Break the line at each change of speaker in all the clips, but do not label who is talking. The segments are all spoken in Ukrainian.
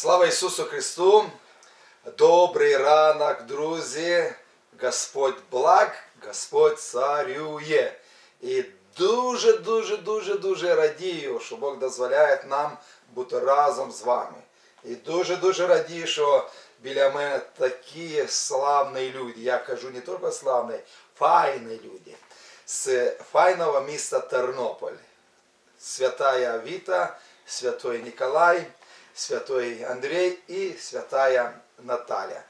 Слава Ісусу Христу! Добрий ранок, друзі! Господь благ, Господь царює. І дуже, дуже, дуже, радію, що Бог дозволяє нам бути разом з вами. І дуже, дуже радію, що біля мене такі славні люди. Я кажу не тільки славні, файні люди. З файного міста Тернополь. Святая Вита, святой Николай, святой Андрей и святая Наталя.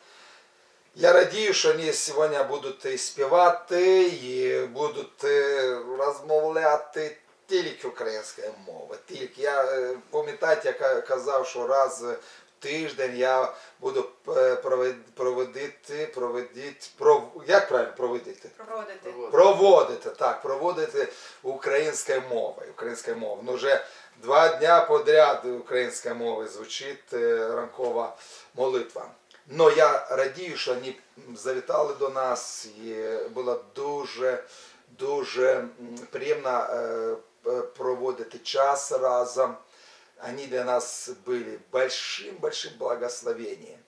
Я радію, що вони сьогодні будуть і співати, і будуть е, розмовляти тільки українською мовою. Тільки я е, пам'ятаєте, я казав, що раз в тиждень я буду е, проводити, проводити, пров... як правильно проводити?
Проводити.
Проводити, так, проводити українською мовою. Українською мовою. Ну, вже два дня подряд українською мовою звучить е, ранкова молитва. Но я радію, що вони завітали до нас, і було дуже, дуже приємно е, проводити час разом. Они для нас были большим-большим благословением.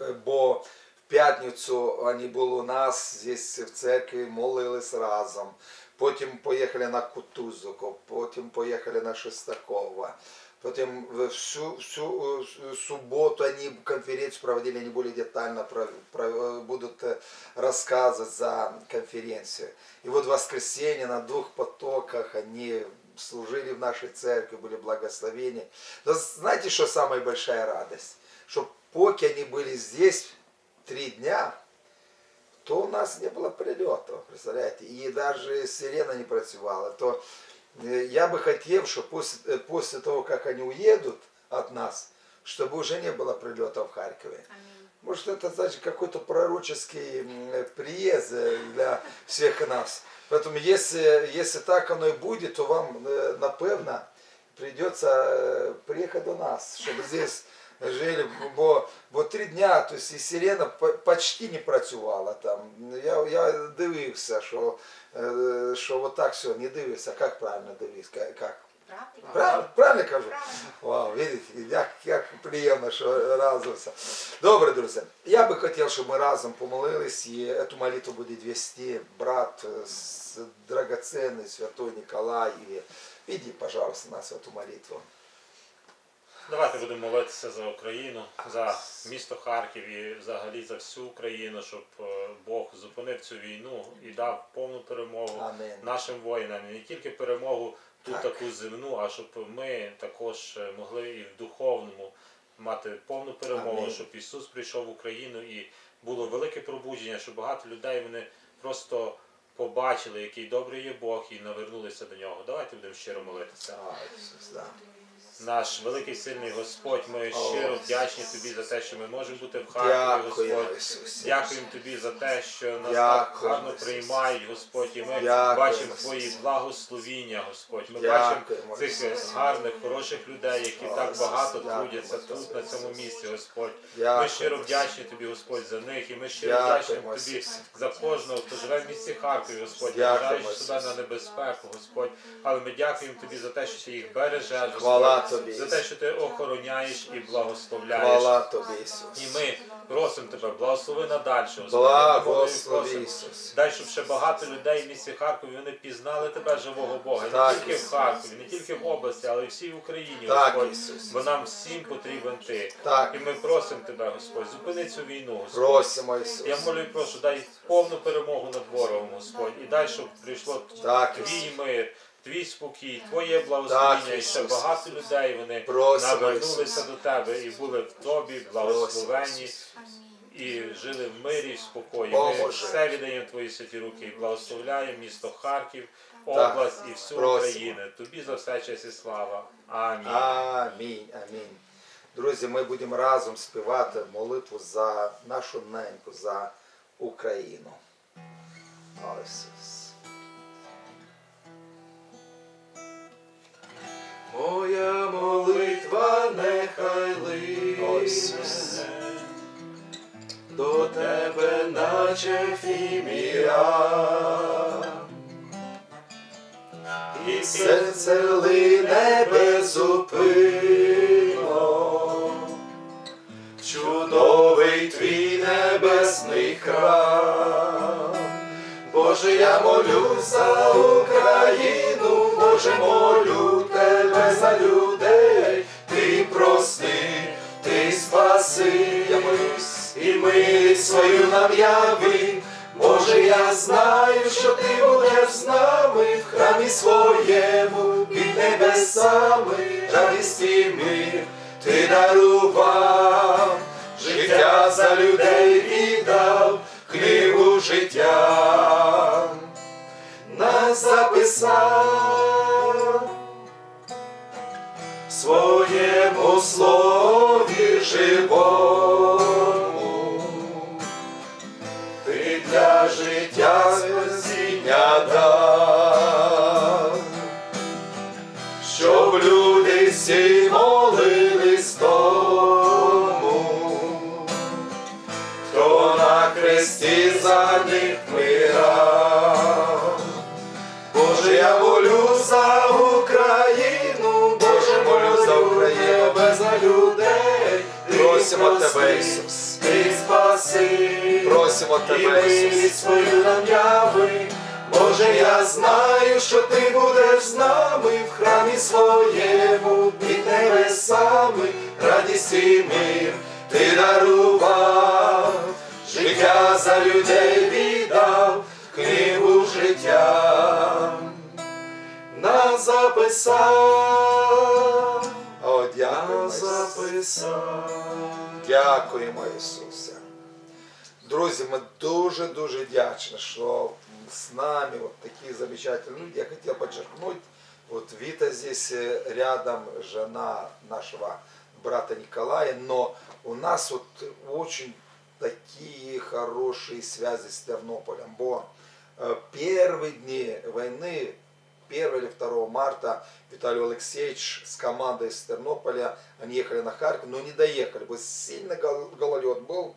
Е, Бо в п'ятницю вони були у нас здесь в церкві, молились разом Потім поїхали на Кутузовку, потім поїхали на Шестакова. Потім в всю, всю е, суботу они конференцию проводили, они более детально про, про, э, будут э, рассказывать за конференцию. И вот в воскресенье на двух потоках они служили в нашей церкви, были благословения. Но знаете, что самая большая радость? Что поки они были здесь три дня, то у нас не было прилетов, представляете? И даже сирена не працювала. То э, я бы хотел, чтобы после, э, после того, как они уедут от нас, чтобы уже не было прилетов в Харькове. Может, это значит какой-то пророческий м, приезд э, для всех нас. Поэтому, если, если так оно и будет, то вам, э, напевно, придется э, приехать до нас, чтобы здесь жили. Бо, бо три дня, то есть і сирена по- почти не працювала там. Я, я дивився, що, е, що отак все, не дивився. Як правильно дивився? Як?
Правильно.
Правильно, правильно кажу?
Правильно.
Вау, видите, як, як приємно, що разом все. Добре, друзі. Я би хотів, щоб ми разом помолились, і цю молитву буде вести брат е, с- драгоценний святой Николай. І веди, пожалуйста, нас в эту молитву.
Давайте будемо молитися за Україну, за місто Харків і взагалі за всю Україну, щоб е, Бог зупинив цю війну і дав повну перемогу
Амінь.
нашим воїнам. І не тільки перемогу ту
Так.
таку земну, а щоб ми також е, могли і в духовному мати повну перемогу,
Амінь.
щоб Ісус прийшов в Україну і було велике пробудження, щоб багато людей вони просто побачили, який добрий є Бог, і навернулися до нього. Давайте будемо щиро молитися. Наш великий сильний Господь, ми щиро вдячні тобі за те, що ми можемо бути в Харкові, Господь. Дякуємо тобі за те, що нас так гарно приймають, Господь, і ми бачимо твої благословіння, Господь. Ми бачимо цих гарних, хороших людей, які так багато трудяться тут, на цьому місці, Господь. Ми щиро вдячні тобі, Господь, за них, і ми щиро вдячні тобі за кожного, хто живе в місті Харкові, Господь,
Дякуємо,
себе на небезпеку, Господь. Але ми дякуємо тобі за те, що ти їх бережеш, Господь,
тобі,
за те, що ти охороняєш і благословляєш.
Хвала тобі, Ісус.
І ми просимо тебе, благослови надальше,
Благослови, Ісус.
Дай, щоб ще багато людей в місті Харкові вони пізнали тебе, живого Бога. І
Так,
не тільки
Ісус.
в Харкові, не тільки в області, але й всій Україні,
Так,
Господь.
Ісус.
Бо нам всім потрібен ти.
Так.
І ми просимо тебе, Господь, зупини цю війну, Господь.
Просимо, Ісус.
Я молю і прошу, дай повну перемогу над ворогом, Господь. І дай, щоб прийшло
Так,
твій мир, твій спокій, твоє благословення.
Так,
і ще багато людей вони навернулися до тебе і були в тобі, благословені. І жили в мирі в спокої. Ми все віддаємо твої святі руки і благословляємо місто Харків, область і всю Україну. Тобі за все честь і слава. Амінь.
Амінь, амінь. Друзі, ми будемо разом співати молитву за нашу неньку, за Україну. Ісус. моя молитва нехай лине до тебе, наче фіміра, і серце лине безупинно, чудовий твій небесний храм. Боже, я молюсь за Україну, Боже молю за людей, ти прости, ти спаси, я молюсь, і милість свою нам яви. Боже, я знаю, що ти будеш з нами в храмі своєму, під небесами, радість і мир ти дарував, життя за людей віддав, книгу життя. Нас записав своєму слові живому. Ти для життя спасіння дав, тебе, Ісус. свою нам. Боже, я знаю, що ти будеш з нами в храмі своєму, під небесами, радість і мир ти дарував, життя за людей віддав, книгу життя нас записав. О, дякую, записав. Дякуємо, Ісусе. Друзі, ми дуже-дуже вдячні, що с нами вот такие замечательные люди. Я хотел подчеркнуть, вот Вита здесь рядом, жена нашего брата Николая, но у нас вот очень такие хорошие связи с Тернополем. Бо первые дни войны, 1 или 2 марта, Виталий Алексеевич с командой из Тернополя, они ехали на Харьков, но не доехали, бо сильный гол- гололед был,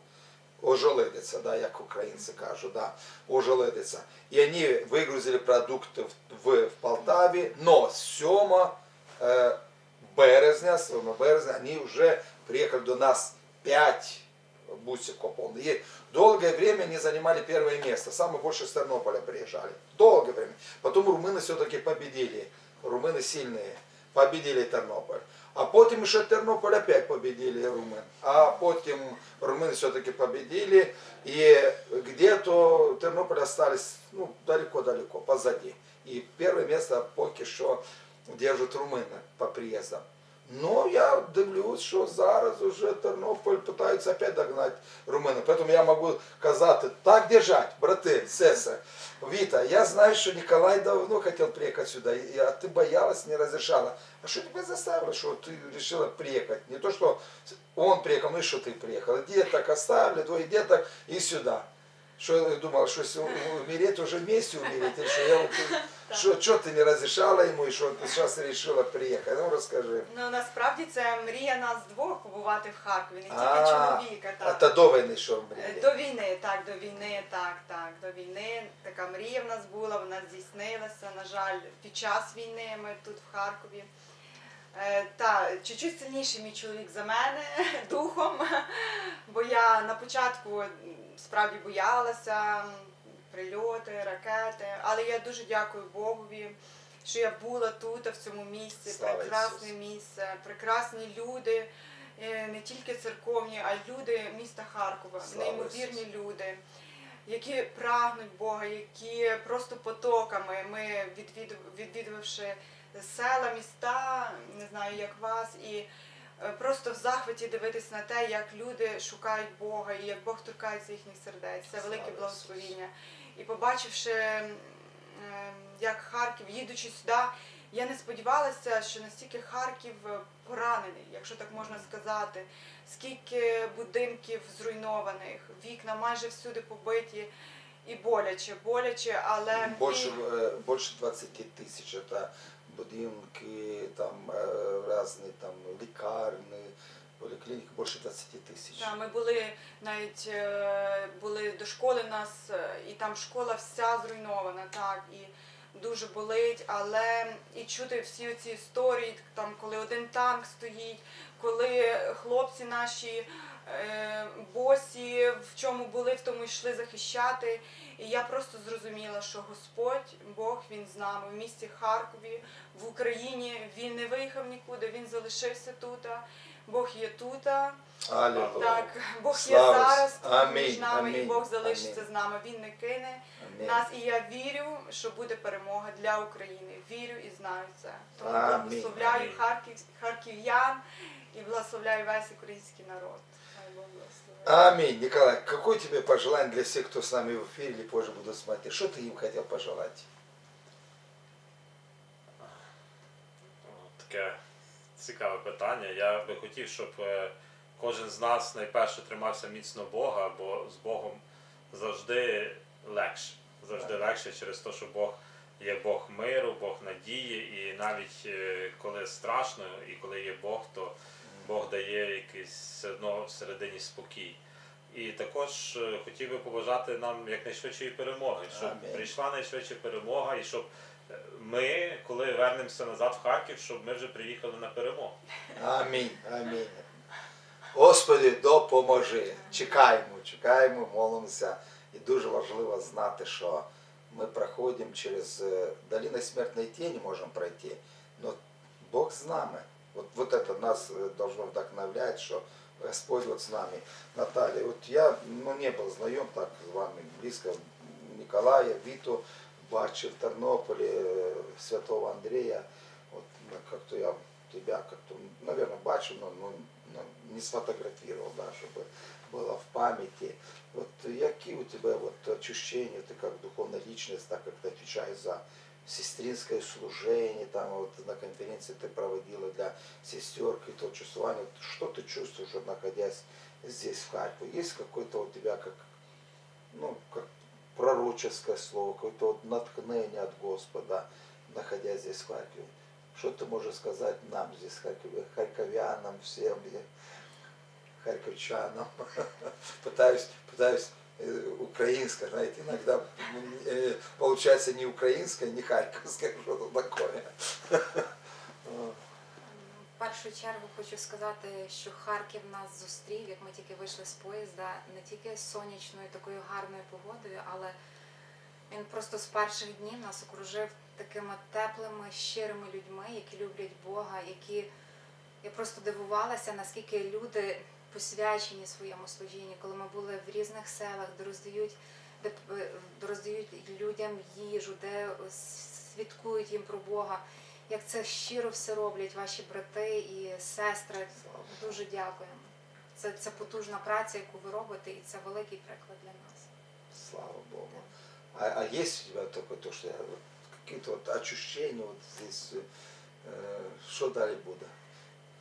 ожеледиться, да, як українці кажуть, да, ожеледиться. І вони вигрузили продукти в, в, в Полтаві, но 7 е, березня, 7 березня, вони вже приїхали до нас 5 бусиков полных. И долгое время они занимали первое место. Самое больше с Тернополя приезжали. Долгое время. Потом румыны все-таки победили. Румыны сильные. Победили Тернополь. А потім ще Тернополь опять победили румын. А потім румыны все-таки победили. И где-то Тернополь остались ну, далеко-далеко, позади. И первое место поки що держат румыны по приездам. Но я дивлюсь, що зараз уже Тернополь пытаються опять догнать Румыны, поэтому я могу сказать: так держать, брати, сеси. Віта, я знаю, що Николай давно хотів приїхати сюди, а ти боялась, не розрішала. А що тебе заставило, що ти вирішила приїхати? Не то, що он приїхав, ну і що ти приїхала. Деток оставили, двоє деток і сюди. Що я думала, що умереть, уже вместе умереть, що я что, что не разрешала ему, и что ты сейчас решила приехать? Ну, расскажи.
Ну насправді це мрія нас двох побувати в Харкові, не тільки
А,
чоловіка.
А та до війни що
Е,
мріяли?
До війни, так, до війни, так, так, до війни. Така мрія в нас була, вона здійснилася. На жаль, під час війни ми тут в Харкові. Е, Та чуть-чуть сильніший мій чоловік за мене духом, бо я на початку справді боялася прильоти, ракети. Але я дуже дякую Богові, що я була тут, в цьому місці.
Слава
Прекрасне
Ісусу.
місце, прекрасні люди, е, не тільки церковні, а й люди міста Харкова,
Слава
неймовірні
Ісусу.
люди. Які прагнуть Бога, які просто потоками. Ми відвід, відвідувавши села, міста, не знаю, як вас, і е, просто в захваті дивитись на те, як люди шукають Бога і як Бог торкається їхніх сердець. Це велике благословіння. І побачивши, м, ем, як Харків, їдучи сюди, я не сподівалася, що настільки Харків е, поранений, якщо так можна сказати. Скільки будинків зруйнованих, вікна майже всюди побиті і боляче, боляче, але
Больше,
і-
э, больше 20 тысяч. Это будинки, там э, разные там лекарни, поликлиники, больше 20 тысяч.
Та, ми були навіть е, були до школи нас, е, і там школа вся зруйнована, так і дуже болить, але і чути всі ці історії, там коли один танк стоїть, коли хлопці наші е, босі, в чому були, в тому йшли захищати. І я просто зрозуміла, що Господь, Бог, Він з нами в місті Харкові, в Україні. Він не виїхав нікуди, він залишився тут. Бог є тут. Так, Бог є зараз тут між нами, і Бог залишиться
амінь.
з нами. Він не кине
Амінь.
нас. І я вірю, що буде перемога для України. Вірю і знаю це. Тому
Амінь,
благословляю. Харків, харків'ян і благословляю весь український народ.
Аминь. Николай, какое тебе пожелание для всех, кто с нами в эфире или позже будут смотреть? Что ты им хотел пожелать?
Таке цікаве питання. Я би хотів, щоб е, кожен з нас найперше тримався міцно Бога, бо з Богом завжди легше. Завжди легше через те, що Бог є Бог миру, Бог надії, і навіть е, коли страшно, і коли є Бог, то Бог дає якийсь все одно всередині спокій. І також е, хотів би побажати нам якнайшвидшої перемоги, щоб прийшла найшвидше перемога, і щоб ми, коли вернемося назад в Харків, щоб ми вже приїхали на перемогу.
Амінь. Амінь. Господи, допоможи. Чекаємо, чекаємо, молимося. І дуже важливо знати, що ми проходимо через е, долину смертної тіні, можемо пройти, але Бог з нами. Вот, вот это нас э, должно вдохновлять, что Господь вот с нами. Наталья, вот я ну, не был знайом так з вами близько Николая, Виту, бачив в Тернополі, е, святого Андрея. Вот ну, как-то я тебя как-то, наверное, бачив, но, но, но не сфотографировал, да, чтобы было в памяти. Вот які у тебя вот ощущения, ты как духовная личность, так как ты отвечаешь за сестринское служение, там вот на конференции ты проводила для сестер какие-то чувствования. Что ты чувствуешь, находясь здесь, в Харькове? Есть какое-то у тебя как, ну, как пророческое слово, какое-то вот натхнение от Господа, находясь здесь в Харькове? Что ты можешь сказать нам здесь, Харькове, харьковянам, всем, харьковчанам? Пытаюсь, пытаюсь э, украинское, знаете, иногда э, получается не украинское, не харьковское, что-то такое.
Першу чергу хочу сказати, що Харків нас зустрів, як ми тільки вийшли з поїзда, не тільки сонячною такою гарною погодою, але він просто з перших днів нас окружив такими теплими, щирими людьми, які люблять Бога, які я просто дивувалася, наскільки люди посвячені своєму служінню, коли ми були в різних селах, де роздають, де роздають людям їжу, де свідкують їм про Бога як це щиро все роблять ваші брати і сестри. Дуже дякуємо. Це, це потужна праця, яку ви робите, і це великий приклад для нас.
Слава Богу. А, а есть у тебя такое, то, что я, какие-то вот ощущения вот здесь, э, что далі буде?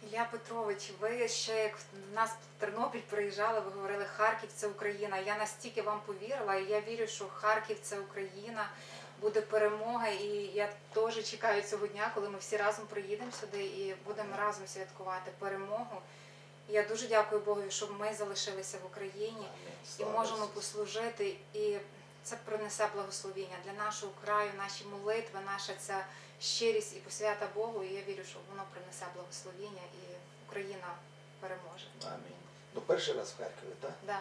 Ілля Петрович, ви ще як в нас в Тернопіль приїжджали, ви говорили Харків це Україна. Я настільки вам повірила, і я вірю, що Харків це Україна, буде перемога. І я теж чекаю цього дня, коли ми всі разом приїдемо сюди і будемо разом святкувати перемогу. Я дуже дякую Богу, щоб ми залишилися в Україні і можемо послужити. І це принесе благословіння для нашого краю, наші молитви, наша ця щирість і посвята Богу. І я вірю, що воно принесе благословіння і Україна переможе.
Амінь. Ну, перший раз в Харкові, так?
Да.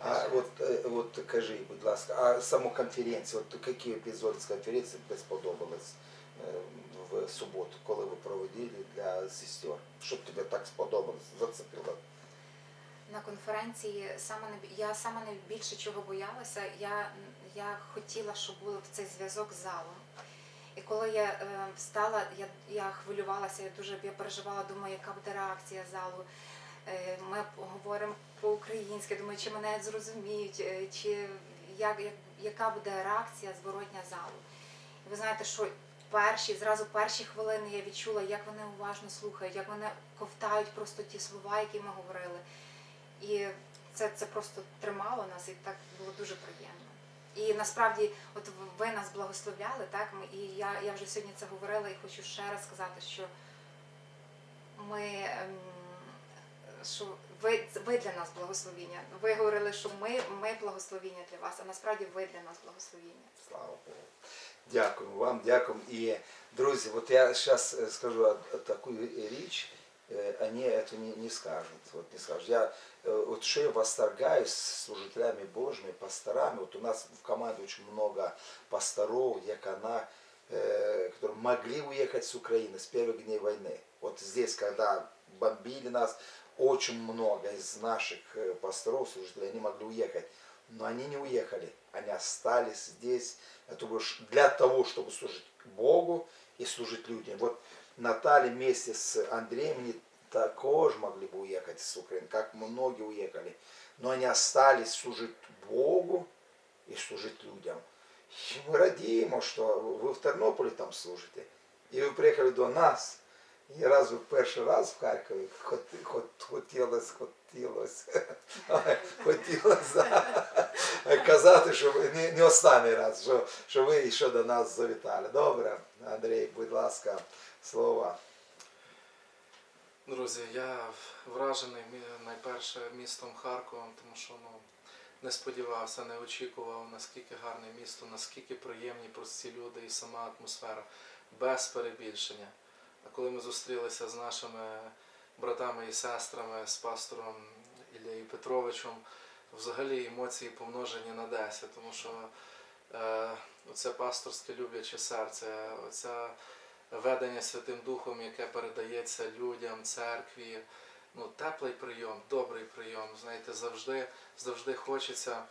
А от, е, от кажи, будь ласка, а саму конференцію, от які епізоди з конференції тобі сподобались е, в суботу, коли ви проводили для сестер? Що тобі так сподобалось, зацепило?
На конференції саме найбі- я саме найбільше чого боялася. Я, я хотіла, щоб був цей зв'язок з залом. І коли я е, встала, я, я хвилювалася, я дуже я переживала, думаю, яка буде реакція залу. Ми говоримо по-українськи, думаю, чи мене зрозуміють, е, чи як, як, яка буде реакція зворотня залу. І ви знаєте, що перші, зразу перші хвилини я відчула, як вони уважно слухають, як вони ковтають просто ті слова, які ми говорили. І це, це просто тримало нас, і так було дуже приємно. І насправді, от ви нас благословляли, так? Ми, і я, я вже сьогодні це говорила і хочу ще раз сказати, що ми ем, що ви, ви для нас благословіння. Ви говорили, що ми, ми благословіння для вас, а насправді ви для нас благословіння.
Слава Богу. Дякую вам, дякую. І, друзі, от я зараз скажу од- од таку річ. э, они это не, не скажут. Вот не скажут. Я, э, вот что я восторгаюсь служителями Божьими, пасторами. Вот у нас в команде очень много пасторов, диакона, э, которые могли уехать с Украины с первых дней войны. Вот здесь, когда бомбили нас, очень много из наших э, пасторов, служителей, они могли уехать. Но они не уехали, они остались здесь это уж для того, чтобы служить Богу и служить людям. Вот Наталья вместе с Андреем они також могли бы уехать с Украины, как многие уехали. Но они остались служить Богу и служить людям. И мы радіємо, що ви в Тернополі там служите. І ви приїхали до нас. І раз ви перший раз в Харкові хот- хот- хотілося, хотілося, хотілося казати, що не, не останній раз, що, що ви ще до нас завітали. Добре, Андрій, будь ласка, слово.
Друзі, я вражений найперше містом Харковом, тому що ну, не сподівався, не очікував, наскільки гарне місто, наскільки приємні прості люди і сама атмосфера, без перебільшення. Коли ми зустрілися з нашими братами і сестрами, з пастором Ілією Петровичем, взагалі емоції помножені на 10, тому що е, оце пасторське любляче серце, оця ведення Святим Духом, яке передається людям, церкві. Ну, теплий прийом, добрий прийом. Знаєте, завжди, завжди хочеться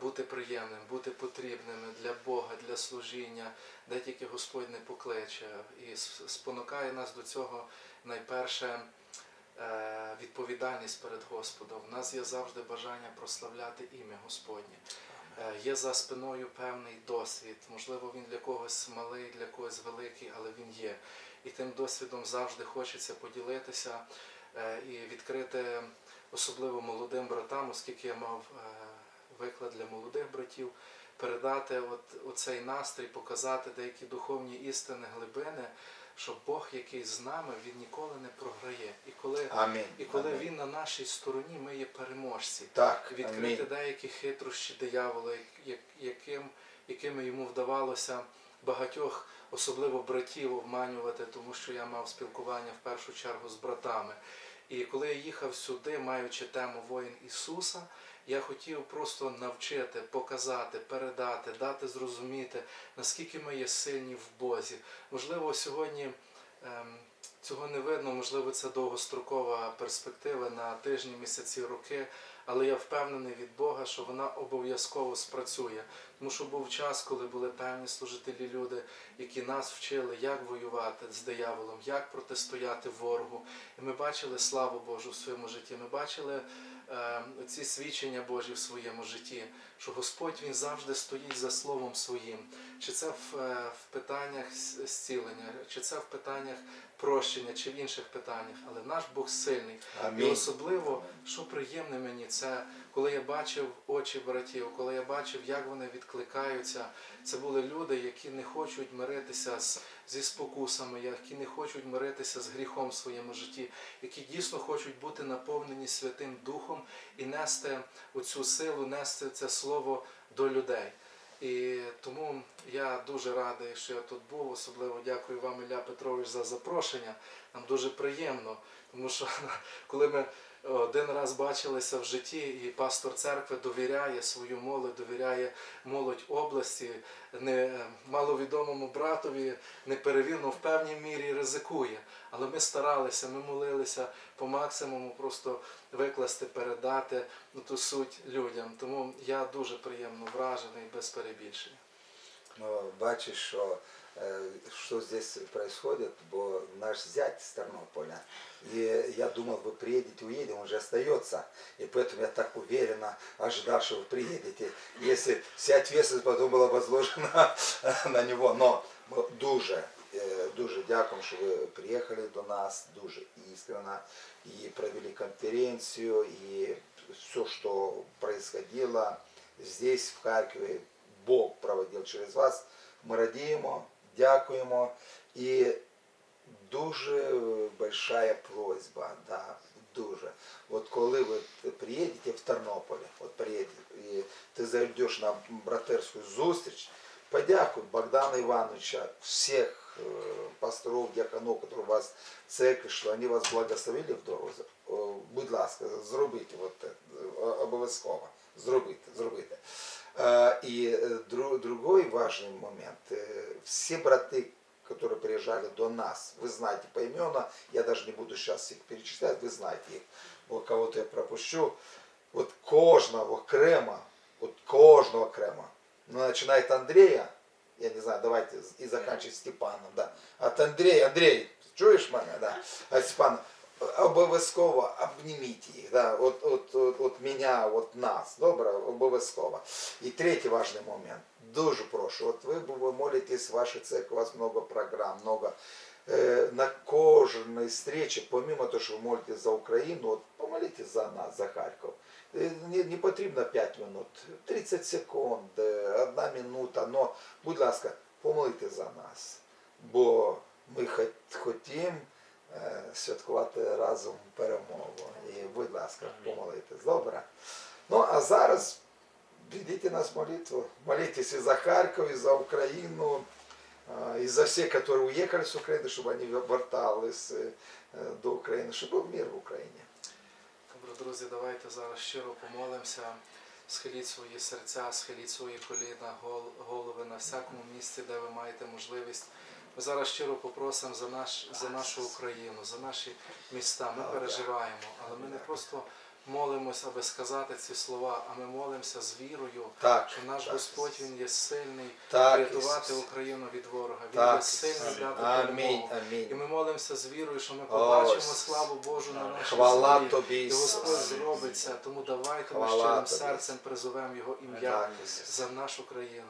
бути приємним, бути потрібними для Бога, для служіння, де тільки Господь не покличе. І спонукає нас до цього найперше е, відповідальність перед Господом. У нас є завжди бажання прославляти ім'я Господнє. Е, Є за спиною певний досвід. Можливо, він для когось малий, для когось великий, але він є. І тим досвідом завжди хочеться поділитися е, і відкрити, особливо молодим братам, оскільки я мав е, виклад для молодих братів, передати от, оцей настрій, показати деякі духовні істини, глибини, що Бог, який з нами, він ніколи не програє. І коли,
Амінь.
і коли
Амінь.
він на нашій стороні, ми є переможці
Так,
відкрити
амінь.
деякі хитрощі диявола, як- яким, якими йому вдавалося багатьох, особливо братів, обманювати, тому що я мав спілкування в першу чергу з братами. І коли я їхав сюди, маючи тему воїн Ісуса, я хотів просто навчити, показати, передати, дати зрозуміти, наскільки ми є сильні в Бозі. Можливо, сьогодні ем, цього не видно, можливо, це довгострокова перспектива на тижні, місяці, роки, але я впевнений від Бога, що вона обов'язково спрацює. Тому що був час, коли були певні служителі люди, які нас вчили, як воювати з дияволом, як протистояти ворогу. І ми бачили славу Божу в своєму житті. Ми бачили е, ці свідчення Божі в своєму житті, що Господь Він завжди стоїть за словом своїм. Чи це в, е, в питаннях зцілення, чи це в питаннях прощення, чи в інших питаннях. Але наш Бог сильний. І особливо, що приємне мені, це коли я бачив очі братів, коли я бачив, як вони відкликаються. Це були люди, які не хочуть миритися з, зі спокусами, які не хочуть миритися з гріхом в своєму житті, які дійсно хочуть бути наповнені Святим Духом і нести оцю силу, нести це слово до людей. І тому я дуже радий, що я тут був. Особливо дякую вам, Ілля Петрович, за запрошення. Нам дуже приємно, тому що коли ми один раз бачилися в житті, і пастор церкви довіряє свою молодь, довіряє молодь області, не маловідомому братові, неперевірно в певній мірі ризикує. Але ми старалися, ми молилися по максимуму просто викласти, передати ту суть людям. Тому я дуже приємно вражений без перебільшення.
Ну, бачиш, що, е, що здесь происходит, бо наш зять з Тернополя. И я думал, вы приедете, уедем, он же остается. И поэтому я так уверенно ожидал, что вы приедете. Если вся ответственность потом была возложена на него. Но ми дуже, е, дуже дякуємо, що ви приїхали до нас, дуже іскренно. І провели конференцію, і все, що происходило здесь, в Харкові, Бог проводив через вас. Ми радіємо, Дякуємо. І дуже большая просьба, да, дуже. От коли ви приїдете в Тернополі, от приїдете, і ти зайдеш на братерську зустріч, подякуй Богдана Івановича, всіх е, пасторов, дьяконов, которые у вас в церкві, що вони вас благословили в дорозі. Будь ласка, зробіть от, обов'язково. Зробите, зробите. І е, дру- другой важный момент. Э, Все браты, которые приезжали до нас, вы знаете поименно, я даже не буду сейчас их перечислять, вы знаете их, бо кого-то я пропущу. От кожного окремо, от кожного окремо. Ну, начинает Андрея, я не знаю, давайте и заканчивать Степаном, да. От Андрей, Андрей, чуєш мене, да? А Степан, обов'язково обніміть їх, да, от, от, от, от мене, от нас, добре, обов'язково. І третій важний момент, дуже прошу, от ви, ви молитесь в вашій у вас много програм, много э, на кожній встречі, помимо того, що ви молитесь за Україну, от помолитесь за нас, за Харків. Е, Не, не потрібно 5 минут, 30 секунд, е, одна минута, но, будь ласка, помолитесь за нас, бо ми хот- хотім е, святкувати разом перемогу. І, будь ласка,
Амінь.
помолитесь. Добре. Ну, а зараз ведите нас в молитву. Молитесь и за Харьков, и за Украину, а, и за всех, которые уехали с Украины, чтобы они вертались э, до Украины, чтобы был мир в Украине.
Добре, друзі, давайте зараз щиро помолимося. Схиліть свої серця, схиліть свої коліна, гол- голови на всякому місці, де ви маєте можливість. Ми зараз щиро попросимо за, наш, за нашу Україну, за наші міста. Ми переживаємо, але ми не просто молимося, аби сказати ці слова, а ми молимося з вірою,
Так,
що наш
так,
Господь Він є сильний
Так,
врятувати
Ісус.
Україну від ворога. Він
Так,
є сильний дати
Амінь,
перемогу. І ми молимося з вірою, що ми побачимо
Ісус.
славу Божу на нашій
Хвала
землі.
Тобі,
І
Ісус.
Господь зробиться, тому давайте ми щирим серцем призовемо Його ім'я за нашу країну.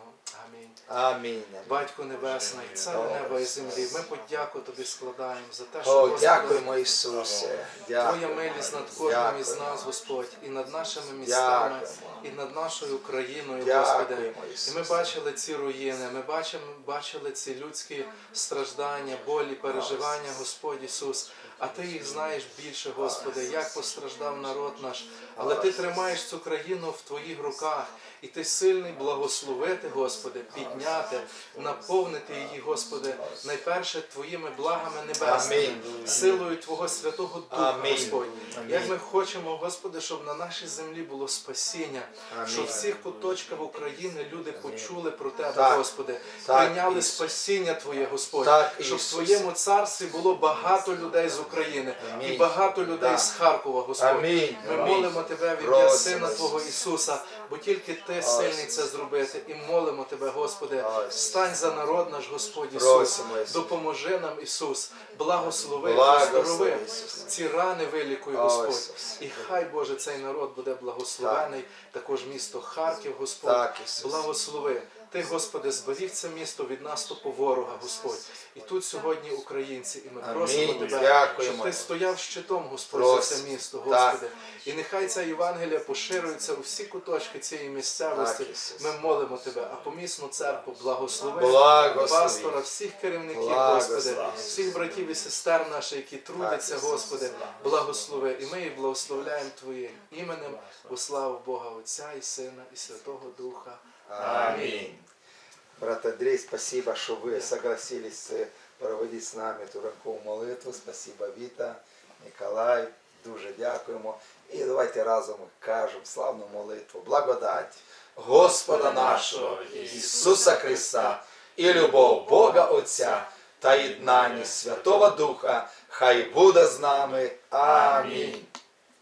Амінь.
Амінь.
Батько Небесний, цар
Добре.
неба і землі, ми подяку Тобі складаємо за те, що
О,
Господи,
дякуємо Ісусе.
Твоя милість над кожним із нас, Господь, і над нашими містами, і над нашою країною, Господи. І ми бачили ці руїни, ми бачимо, бачили ці людські страждання, болі, переживання, Господь Ісус. А Ти їх знаєш більше, Господи, як постраждав народ наш. Але Ти тримаєш цю країну в Твоїх руках, і Ти сильний благословити, Господи, підняти, наповнити її, Господи, найперше Твоїми благами небесними,
Амінь.
силою Твого Святого Духа,
Амінь.
Господь.
Амінь.
Як ми хочемо, Господи, щоб на нашій землі було спасіння,
Амінь.
щоб в всіх куточках України люди почули про Тебе,
Так.
Господи,
Так,
прийняли
Ісус.
спасіння Твоє, Господь,
Так,
щоб в Твоєму царстві було багато людей з України
Амінь.
і багато людей
Так.
з Харкова, Господь.
Амінь.
Ми
Амінь.
молимо Тебе в ім'я Сина Твого Ісуса, бо тільки Ти сильний це зробити. І молимо Тебе, Господи, стань за народ наш, Господь Ісус. Допоможи нам, Ісус, благослови,
здорови,
ці рани вилікуй, Господь. І хай, Боже, цей народ буде благословений, також місто Харків, Господь. Благослови. Ти, Господи, зберіг це місто від наступу ворога, Господь. І тут сьогодні українці, і ми
Амінь.
просимо Тебе,
Дякуємо.
щоб Ти стояв щитом, Господь,
Просимо.
за це місто,
Так.
Господи. І нехай ця Євангелія поширюється у всі куточки цієї місцевості.
Так,
Ми молимо Тебе, а помісну церкву благослови,
Благослови.
пастора, всіх керівників,
Благослови.
Господи, всіх братів і сестер наших, які трудяться, Господи, благослови. І ми їх благословляємо Твоїм іменем у славу Бога Отця і Сина і Святого Духа.
Аминь. Брат Андрей, спасибо, что вы согласились э, проводить с нами эту ранкову молитву. Спасибо, Віта, Николай. Дуже дякуємо. І давайте разом кажемо славну молитву. Благодать Господа нашого Ісуса Христа і любов Бога Отця та єднання Святого Духа. Хай буде з нами. Амінь.